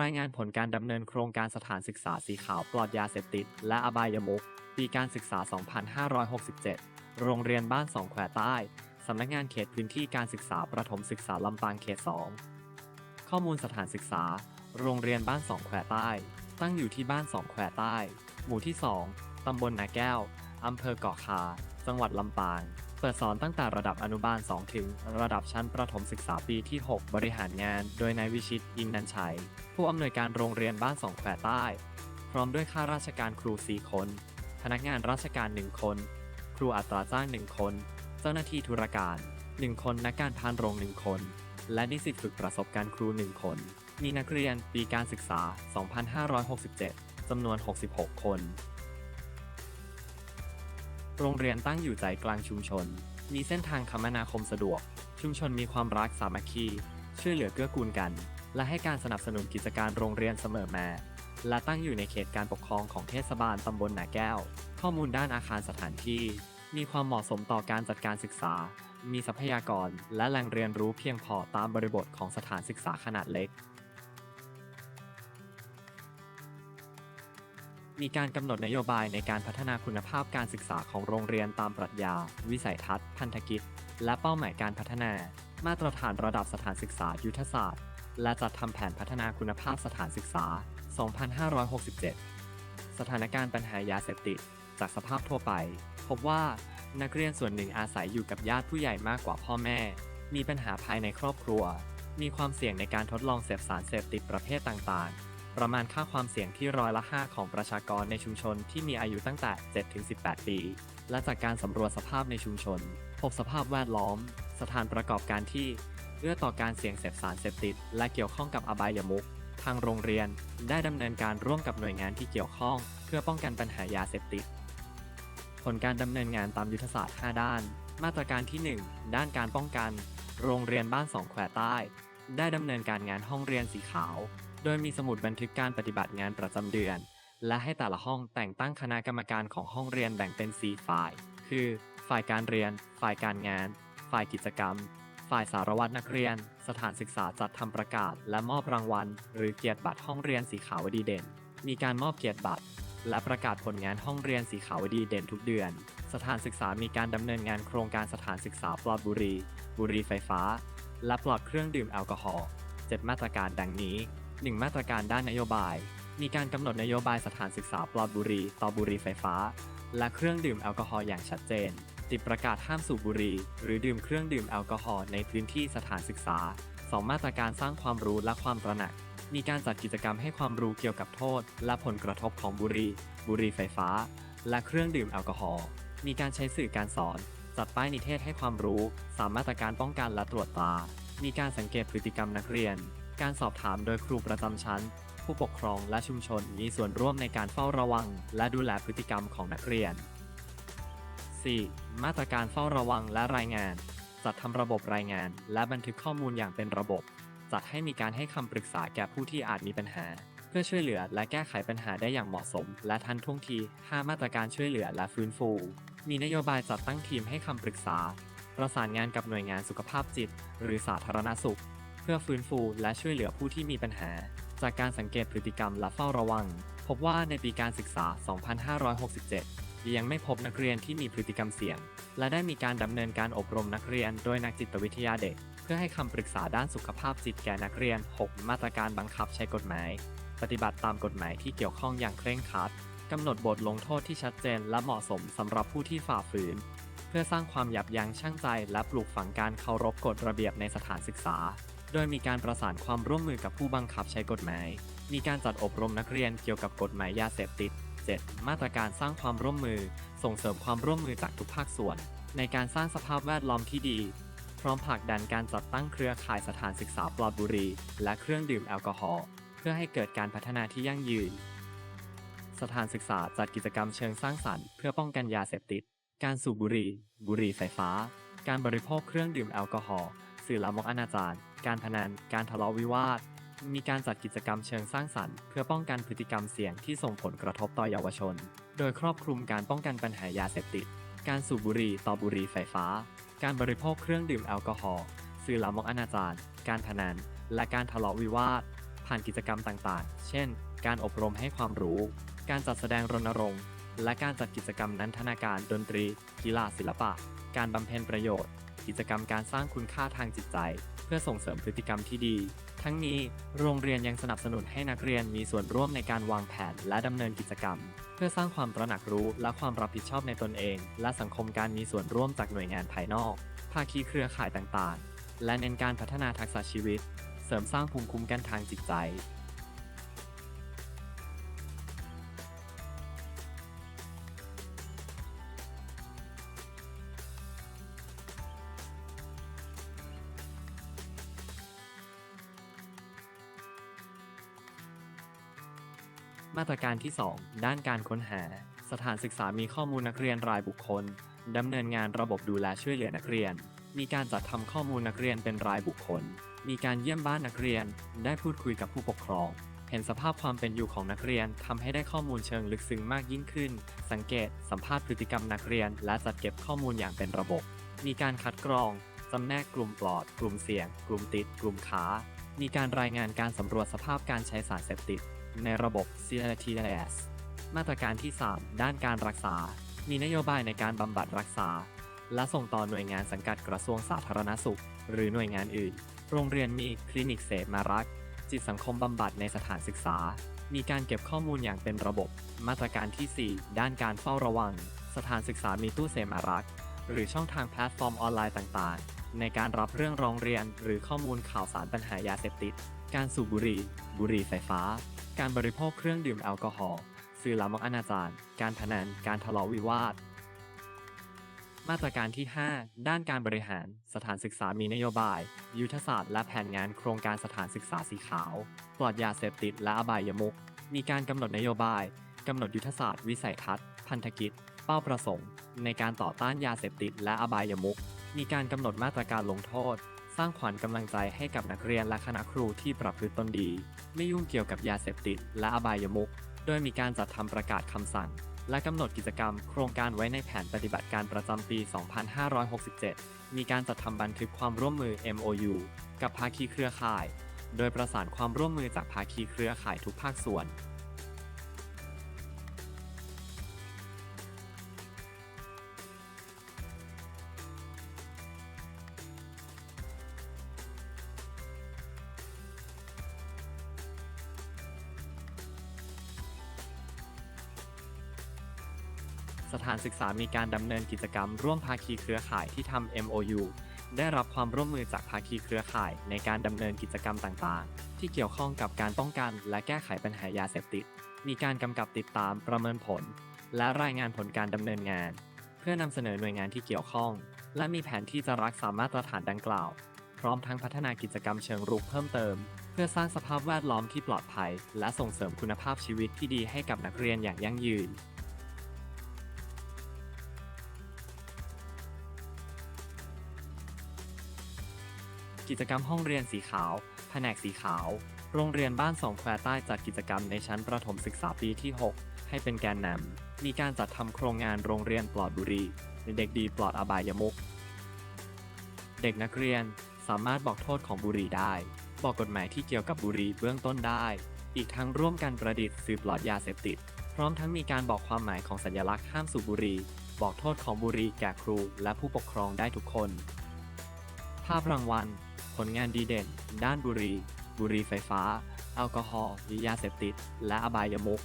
รายงานผลการดำเนินโครงการสถานศึกษาสีขาวปลอดยาเสพติด และอบายมุขปีการศึกษา 2567 โรงเรียนบ้านสองแควใต้ สำนักงานเขตพื้นที่การศึกษาประถมศึกษาลำปางเขต 2 ข้อมูลสถานศึกษา โรงเรียนบ้านสองแควใต้ ตั้งอยู่ที่บ้านสองแควใต้ หมู่ที่ 2 ตำบลนาแก้ว อำเภอเกาะคา จังหวัดลำปาง เปิดสอนตั้งแต่ระดับอนุบาล 2 ถึง ระดับชั้นประถมศึกษาปีที่ 6 บริหารงาน โดยนายวิชิตอินนันชัย ผู้อำนวยการโรงเรียนบ้านสองแควใต้ พร้อมด้วยข้าราชการครู 4 คน พนักงานราชการ 1 คน ครูอัตราจ้าง 1 คน เจ้าหน้าที่ธุรการ 1 คนนักการพานโรง 1 คน และนิสิตฝึกประสบการณ์ครู 1 คน มีนักเรียนปีการศึกษา 2567จำนวน 66 คน โรงเรียนตั้งอยู่ใจกลางชุมชน มีเส้นทางคมนาคมสะดวก ชุมชนมีความรักสามัคคี ช่วยเหลือเกื้อกูลกัน และให้การสนับสนุนกิจการโรงเรียนเสมอมา และตั้งอยู่ในเขตการปกครองของเทศบาลตำบลหนาแก้ว ข้อมูลด้านอาคารสถานที่ มีความเหมาะสมต่อการจัดการศึกษา มีทรัพยากร และแหล่งเรียนรู้เพียงพอตามบริบทของสถานศึกษาขนาดเล็ก มีการกำหนดนโยบายในการพัฒนาคุณภาพการศึกษาของโรงเรียนตามปรัชญา วิสัยทัศน์ พันธกิจ และเป้าหมายการพัฒนา มาตรฐานระดับสถานศึกษายุทธศาสตร์ และจัดทำแผนพัฒนาคุณภาพสถานศึกษา 2567 สถานการณ์ปัญหายาเสพติด จากสภาพทั่วไป พบว่านักเรียนส่วนหนึ่งอาศัยอยู่กับญาติผู้ใหญ่มากกว่าพ่อแม่ มีปัญหาภายในครอบครัว มีความเสี่ยงในการทดลองเสพสารเสพติดประเภทต่างๆ ประมาณค่าความเสี่ยงที่ร้อยละ 5 ของประชากรในชุมชนที่มีอายุตั้งแต่ 7-18 ปี และจากการสำรวจสภาพในชุมชน พบสภาพแวดล้อม สถานประกอบการที่เอื้อต่อการเสี่ยงเสพสารเสพติด และเกี่ยวข้องกับอบายมุขทางโรงเรียนได้ดำเนินการร่วมกับหน่วยงานที่เกี่ยวข้อง เพื่อป้องกันปัญหายาเสพติด ผลการดำเนินงานตามยุทธศาสตร์ 5 ด้าน มาตรการที่ 1 ด้านการป้องกัน โรงเรียนบ้านสองแควใต้ ได้ดำเนินการงานห้องเรียนสีขาว โดยมีสมุดบันทึกการปฏิบัติงานประจำเดือน และให้แต่ละห้องแต่งตั้งคณะกรรมการของห้องเรียนแบ่งเป็น 4 ฝ่าย คือ ฝ่ายการเรียน ฝ่ายการงาน ฝ่ายกิจกรรม ฝ่ายสารวัตรนักเรียน สถานศึกษาจัดทำประกาศ และมอบรางวัล หรือเกียรติบัตรห้องเรียนสีขาวดีเด่น มีการมอบเกียรติบัตร และประกาศผลงานห้องเรียนสีขาวดีเด่นทุกเดือน สถานศึกษามีการดำเนินงานโครงการสถานศึกษาปลอดบุหรี่บุหรี่ไฟฟ้า และปลอดเครื่องดื่มแอลกอฮอล์7มาตรการดังนี้ 1 มาตรการด้านนโยบาย มีการกำหนดนโยบายสถานศึกษาปลอดบุหรี่ต่อบุหรี่ไฟฟ้า และเครื่องดื่มแอลกอฮอล์อย่างชัดเจน ติดประกาศห้ามสูบบุหรี่หรือดื่มเครื่องดื่มแอลกอฮอล์ในพื้นที่สถานศึกษา 2 มาตรการสร้างความรู้และความตระหนัก มีการจัดกิจกรรมให้ความรู้เกี่ยวกับโทษ และผลกระทบของบุหรี่ บุหรี่ไฟฟ้า และเครื่องดื่มแอลกอฮอล์ มีการใช้สื่อการสอน จัดป้ายนิเทศให้ความรู้ สามมาตรการป้องกันและตรวจตรามีการสังเกตพฤติกรรมนักเรียน การสอบถามโดยครูประจำชั้น ผู้ปกครองและชุมชนมีส่วนร่วมในการเฝ้าระวัง และดูแลพฤติกรรมของนักเรียน 4. มาตรการเฝ้าระวังและรายงาน จัดทำระบบรายงาน และบันทึกข้อมูลอย่างเป็นระบบ จัดให้มีการให้คำปรึกษาแก่ผู้ที่อาจมีปัญหา เพื่อช่วยเหลือและแก้ไขปัญหาได้อย่างเหมาะสม และทันท่วงที 5 มาตรการช่วยเหลือและฟื้นฟู มีนโยบายจัดตั้งทีมให้คำปรึกษา ประสานงานกับหน่วยงานสุขภาพจิต หรือสาธารณสุข เพื่อฟื้นฟูและช่วยเหลือผู้ที่มีปัญหา จากการสังเกตพฤติกรรมและเฝ้าระวัง พบว่าในปีการศึกษา 2567 ยังไม่พบนักเรียนที่มีพฤติกรรมเสี่ยง และได้มีการดำเนินการอบรมนักเรียนโดยนักจิตวิทยาเด็ก เพื่อให้คำปรึกษาด้านสุขภาพจิตแก่นักเรียน 6 มาตรการบังคับใช้กฎหมาย ปฏิบัติตามกฎหมายที่เกี่ยวข้องอย่างเคร่งครัดกำหนดบทลงโทษที่ชัดเจนและเหมาะสมสำหรับผู้ที่ฝ่าฝืน เพื่อสร้างความหยับยั้งชั่งใจและปลูกฝังการเคารพกฎระเบียบในสถานศึกษา โดยมีการประสานความร่วมมือกับผู้บังคับใช้กฎหมาย มีการจัดอบรมนักเรียนเกี่ยวกับกฎหมายยาเสพติด 7. มาตรการสร้างความร่วมมือ ส่งเสริมความร่วมมือจากทุกภาคส่วน ในการสร้างสภาพแวดล้อมที่ดี พร้อมผลักดันการจัดตั้งเครือข่ายสถานศึกษาปลอดบุหรี่และเครื่องดื่มแอลกอฮอล์เพื่อให้เกิดการพัฒนาที่ยั่งยืน สถานศึกษาจัดกิจกรรมเชิงสร้างสรรค์เพื่อป้องกันยาเสพติด การสูบบุหรี่ บุหรี่ไฟฟ้า การบริโภคเครื่องดื่มแอลกอฮอล์สื่อลามกอนาจาร การพนัน การทะเลาะวิวาท มีการจัดกิจกรรมเชิงสร้างสรรค์เพื่อป้องกันพฤติกรรมเสี่ยงที่ส่งผลกระทบต่อเยาวชน โดยครอบคลุมการป้องกันปัญหายาเสพติด การสูบบุหรี่ต่อบุหรี่ไฟฟ้า การบริโภคเครื่องดื่มแอลกอฮอล์สื่อลามกอนาจารการพนัน และการทะเลาะวิวาท ผ่านกิจกรรมต่างๆ เช่น การอบรมให้ความรู้ การจัดแสดงรณรงค์ และการจัดกิจกรรมนันทนาการดนตรี กีฬาศิลปะ การบำเพ็ญประโยชน์ กิจกรรมการสร้างคุณค่าทางจิตใจ พื่อส่งเสริมพฤติกรรมที่ดี ทั้งนี้โรงเรียนยังสนับสนุนให้นักเรียนมีส่วนร่วมในการวางแผนและดำเนินกิจกรรม เพื่อสร้างความตระหนักรู้และความรับผิดชอบในตนเอง และสังคมการมีส่วนร่วมจากหน่วยงานภายนอก ภาคีเครือข่ายต่างๆ และเน้นการพัฒนาทักษะชีวิต เสริมสร้างภูมิคุ้มกันทางจิตใจ มาตรการที่ 2 ด้านการค้นหา สถานศึกษามีข้อมูลนักเรียนรายบุคคลดำเนินงานระบบดูแลช่วยเหลือนักเรียน มีการจัดทำข้อมูลนักเรียนเป็นรายบุคคล มีการเยี่ยมบ้านนักเรียน ได้พูดคุยกับผู้ปกครอง เห็นสภาพความเป็นอยู่ของนักเรียนทำให้ได้ข้อมูลเชิงลึกซึ้งมากยิ่งขึ้น สังเกต สัมภาษณ์พฤติกรรมนักเรียน และจัดเก็บข้อมูลอย่างเป็นระบบ มีการคัดกรองจำแนกกลุ่มปลอด กลุ่มเสี่ยง กลุ่มติด กลุ่มค้ามีการรายงานการสำรวจสภาพการใช้สารเสพติด ในระบบ CLTS มาตรการที่ 3 ด้านการรักษา มีนโยบายในการบำบัดรักษา และส่งต่อหน่วยงานสังกัดกระทรวงสาธารณสุข หรือหน่วยงานอื่น โรงเรียนมีคลินิกเสมารัก จิตสังคมบำบัดในสถานศึกษา มีการเก็บข้อมูลอย่างเป็นระบบ มาตรการที่ 4 ด้านการเฝ้าระวัง สถานศึกษามีตู้เสมารัก หรือช่องทางแพลตฟอร์มออนไลน์ต่างๆ ในการรับเรื่องร้องเรียนหรือข้อมูลข่าวสารปัญหายาเสพติด การสูบบุหรี่ บุหรี่ไฟฟ้า การบริโภคเครื่องดื่มแอลกอฮอล์สื่อลามกอนาจารการพนัน การทะเลาะวิวาท มาตรการที่ 5 ด้านการบริหาร สถานศึกษามีนโยบาย ยุทธศาสตร์ และแผนงานโครงการสถานศึกษาสีขาว ปลอดยาเสพติดและอบายมุขมีการกำหนดนโยบายกำหนดยุทธศาสตร์ วิสัยทัศน์ พันธกิจ เป้าประสงค์ ในการต่อต้านยาเสพติดและอบายมุขมีการกำหนดมาตรการลงโทษ สร้างขวัญกำลังใจให้กับนักเรียนและคณะครูที่ประพฤติตนดี ไม่ยุ่งเกี่ยวกับยาเสพติดและอบายมุขโดยมีการจัดทำประกาศคำสั่ง และกำหนดกิจกรรมโครงการไว้ในแผนปฏิบัติการประจำปี 2567 มีการจัดทำบันทึกความร่วมมือ MOU กับภาคีเครือข่าย โดยประสานความร่วมมือจากภาคีเครือข่ายทุกภาคส่วน ศึกษามีการดำเนินกิจกรรมร่วมภาคีเครือข่ายที่ทำ MOU ได้รับความร่วมมือจากภาคีเครือข่ายในการดำเนินกิจกรรมต่างๆ ที่เกี่ยวข้องกับการป้องกันและแก้ไขปัญหายาเสพติด มีการกำกับติดตามประเมินผล และรายงานผลการดำเนินงาน เพื่อนำเสนอหน่วยงานที่เกี่ยวข้อง และมีแผนที่จะรักษามาตรฐานดังกล่าว พร้อมทั้งพัฒนากิจกรรมเชิงรุกเพิ่มเติม เพื่อสร้างสภาพแวดล้อมที่ปลอดภัย และส่งเสริมคุณภาพชีวิตที่ดีให้กับนักเรียนอย่างยั่งยืน กิจกรรมห้องเรียนสีขาว แผนกสีขาว โรงเรียนบ้านสองแควใต้จัดกิจกรรมในชั้นประถมศึกษาปีที่ 6 ให้เป็นแกนนำมีการจัดทำโครงงานโรงเรียนปลอดบุหรี่เด็กดีปลอดอบายมุขเด็กนักเรียนสามารถบอกโทษของบุหรี่ได้ บอกกฎหมายที่เกี่ยวกับบุหรี่เบื้องต้นได้ อีกทั้งร่วมกันประดิษฐ์สื่อปลอดยาเสพติด พร้อมทั้งมีการบอกความหมายของสัญลักษณ์ห้ามสูบบุหรี่ บอกโทษของบุหรี่แก่ครูและผู้ปกครองได้ทุกคน ภาพรางวัล ผลงานดีเด่น ด้านบุหรี่ บุหรี่ไฟฟ้า แอลกอฮอล์ยาเสพติด และอบายมุข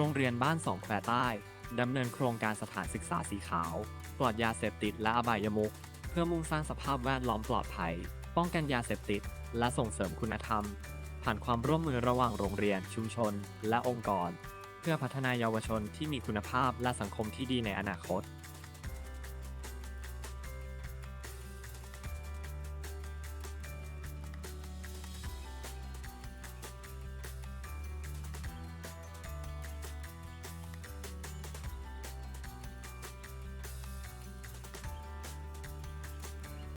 โรงเรียนบ้านสองแควใต้ดำเนินโครงการสถานศึกษาสีขาวปลอดยาเสพติดและอบายมุขเพื่อมุ่งสร้างสภาพแวดล้อมปลอดภัย ป้องกันยาเสพติด และส่งเสริมคุณธรรม ผ่านความร่วมมือระหว่างโรงเรียน ชุมชน และองค์กร เพื่อพัฒนายาวชนที่มีคุณภาพและสังคมที่ดีในอนาคต